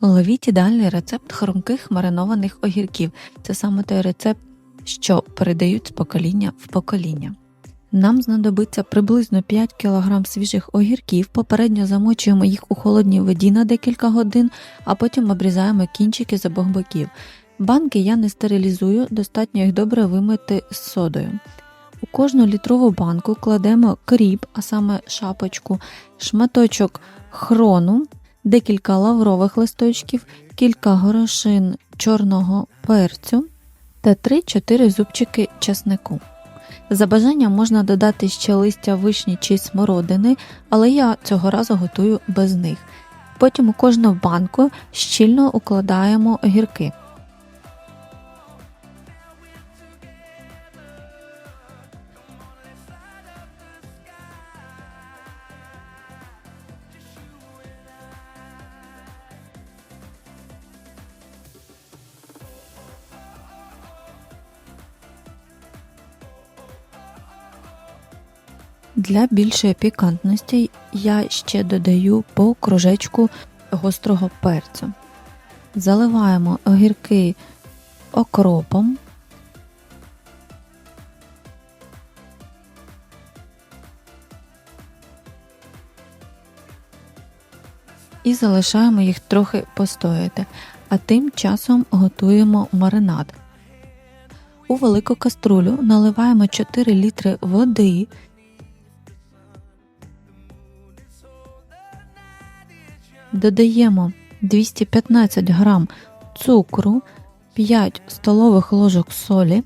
Ловіть ідеальний рецепт хрумких маринованих огірків. Це саме той рецепт, що передають з покоління в покоління. Нам знадобиться приблизно 5 кг свіжих огірків, попередньо замочуємо їх у холодній воді на декілька годин, а потім обрізаємо кінчики з обох боків. Банки я не стерилізую, достатньо їх добре вимити з содою. У кожну літрову банку кладемо кріп, а саме шапочку, шматочок хрону, декілька лаврових листочків, кілька горошин чорного перцю та 3-4 зубчики часнику. За бажанням можна додати ще листя вишні чи смородини, але я цього разу готую без них. Потім у кожну банку щільно укладаємо огірки. Для більшої пікантності я ще додаю по кружечку гострого перцю. Заливаємо огірки окропом. І залишаємо їх трохи постояти, а тим часом готуємо маринад. У велику каструлю наливаємо 4 літри води. Додаємо 215 г цукру, 5 столових ложок солі,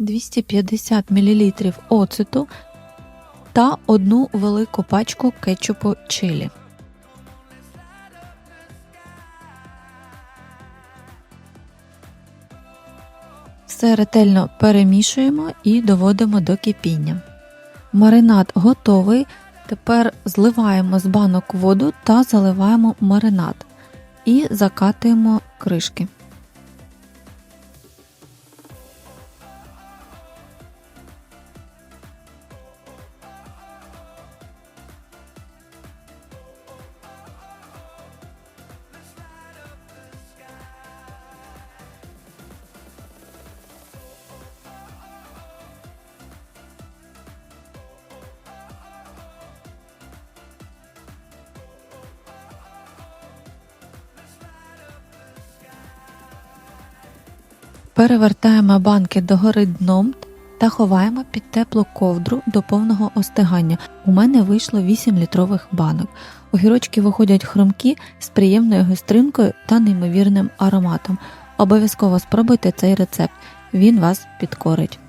«250 мл оцету та одну велику пачку кетчупу чилі. Все ретельно перемішуємо і доводимо до кипіння. Маринад готовий. Тепер зливаємо з банок воду та заливаємо маринад і закатуємо кришки. Перевертаємо банки догори дном та ховаємо під теплу ковдру до повного остигання. У мене вийшло 8 літрових банок. Огірочки виходять хрумкі з приємною гостринкою та неймовірним ароматом. Обов'язково спробуйте цей рецепт, він вас підкорить.